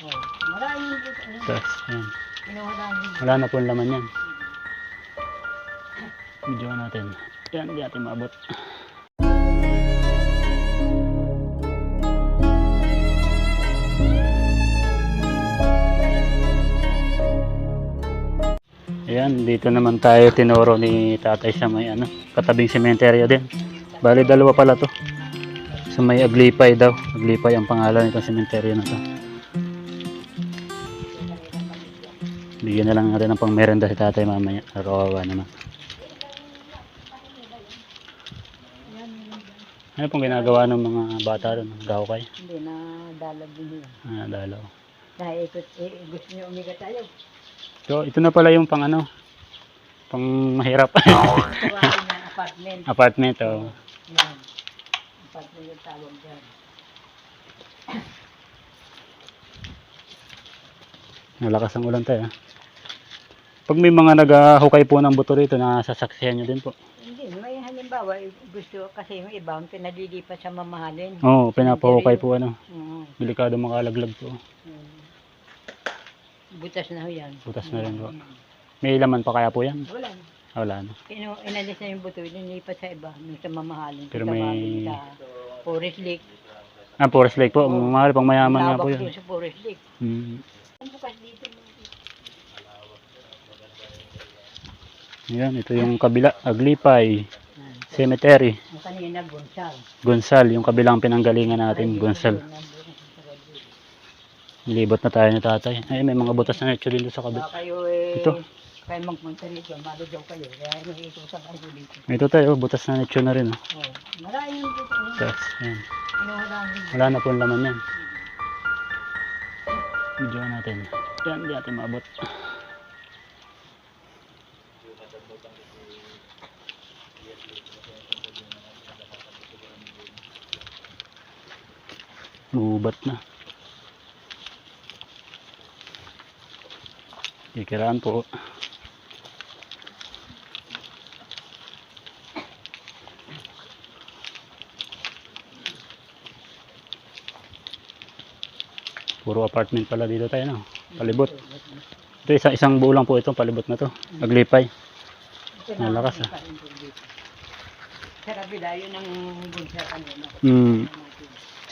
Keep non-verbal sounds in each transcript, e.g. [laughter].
Oh, maraming. Ano, Tapos, din. Wala na po laman yan. Video natin. Yan, di natin maabot. Ayan, dito naman tayo tinuro ni tatay sa may ano, katabing sementeryo din. Bali, dalawa pala to. Sa may Aglipay daw. Aglipay ang pangalan nitong sementeryo na to. Bigyan na lang natin ng pang merenda si tatay mamaya. Kawawa naman. Ano pong ginagawa ng mga bata doon? Gawkay? Hindi na dalag din yun. Ah, dalaw. Dahil ikot, eh, gusto niyo umiga tayo. So, ito na pala yung pang ano, pang mahirap. [laughs] Apartment. Apartment, oh. Yan. Apartment yung tawag dyan. Malakas ang ulan tayo. ah. Pag may mga naghahukay po ng buto rito, nasasaksihan nyo din po. Hindi, may halimbawa, gusto kasi yung iba, ang pinalilipat sa mamahalin. Oo, oh, pinapahukay po ano. Oo. Delikado makalaglag po. Mm. Butas na ho yan. Butas na rin po. Mm. May laman pa kaya po yan? Wala. Wala na. Ino, inalis na yung buto, inilipat sa iba, yung sa mamahalin. Pero may- sa Forest Lake. Ah, Forest Lake po. Mahal pang mayaman nga po yun. doon sa Forest Lake. Hmm. Ang bukas dito. Yan, ito yung kabila. Aglipay. Cemetery. Kanina, Gonçal. Gonsal, yung kabilang pinanggalingan natin. Gonsal. Nilibot na tayo ni tatay. Ay, may mga butas na netsyo dito sa kabila. Kayo eh, Ito. kayo magpunta rito, maligaw kayo. Kaya nakikiusap ako dito. Ito tayo, butas na netsyo na rin. Oh. Oh, maraming dito. Tapos, yan. Pinuhulaan din. Wala na po ang laman yan. Video natin. Yan, di natin maabot. Gubat na. Kikiraan po. Puro apartment pala dito tayo, no? Palibot. Ito isa, isang buo lang po ito, palibot na to. Aglipay. Ito Ang lakas, ah. Sa kabila, yun ang gunsa kanina. Hmm.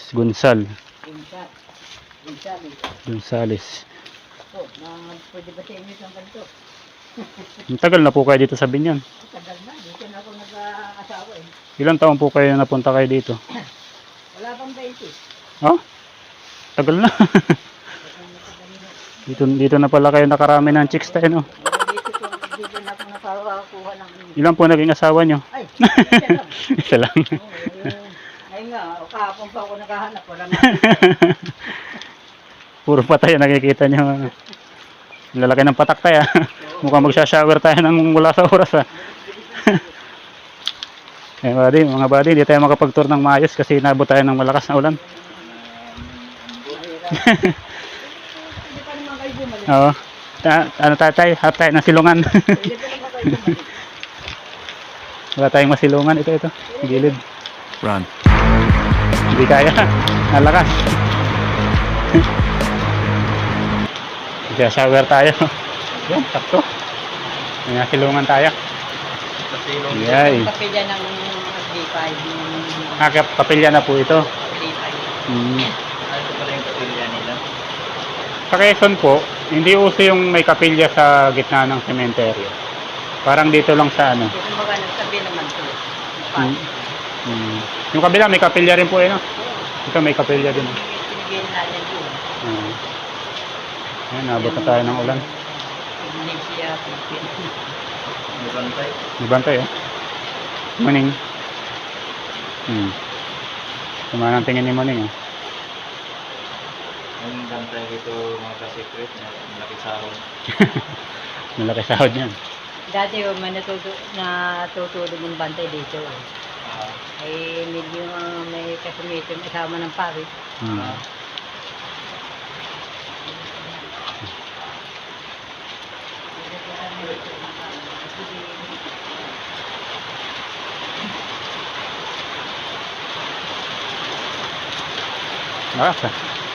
Gunsal. Gunsa. Gunsa. Gonzales. Oh, na, pwede ba sa inyo isang ganito? [laughs] Ang tagal na po kayo dito sa Binyan. Tagal na, dito na ako nag-asawa eh. Ilang taon po kayo napunta kayo dito? [clears throat] Wala pang 20. Oh? Tagal na. [laughs] dito, dito na pala kayo nakarami ng chicks tayo, no? Dito, ko, dito na ako nakakuha ng. Ilan po naging asawa nyo? Ay, isa lang. [laughs] Isa lang. Oo, eh, kahapon pa ako nakahanap. Wala na. [laughs] Puro patay ang nakikita nyo. Lalaki ng patak tayo. [laughs] Mukhang magsha-shower tayo ng mula sa oras. Ah. [laughs] eh, buddy, mga buddy, hindi tayo makapag-tour ng maayos kasi nabot tayo ng malakas na ulan. Oo. Ta- ano tatay? Half tayo ng silungan. Wala tayong masilungan. Ito, ito. Gilid. Run. Hindi kaya. [laughs] Nalakas. Kaya shower tayo. [laughs] Yan, sakto. May nasilungan tayo. Yay. Kapilya ng D5. Ah, kap- kapilya na po ito. D5. Hmm. Ano pala yung kapilya nila? Sa Quezon po, hindi uso yung may kapilya sa gitna ng sementeryo. Parang dito lang sa ano. Kung baga nagsabi naman to. Hmm. Yung kabila may kapilya rin po eh, no? Ito may kapilya din. Hmm. Ayan, nabot na tayo ng ulan. Indonesia, Philippines. May bantay? May bantay eh. Morning. Hmm. Tuma ng tingin ni Morning eh. Yung bantay dito mga ka-secret, malaki sahod. [laughs] Malaki sahod niyan. Dati oh, may natutu natutulog ng bantay dito. eh. Ay, medyo uh, may kasumito may kasama ng pari. Hmm. Malakas ah.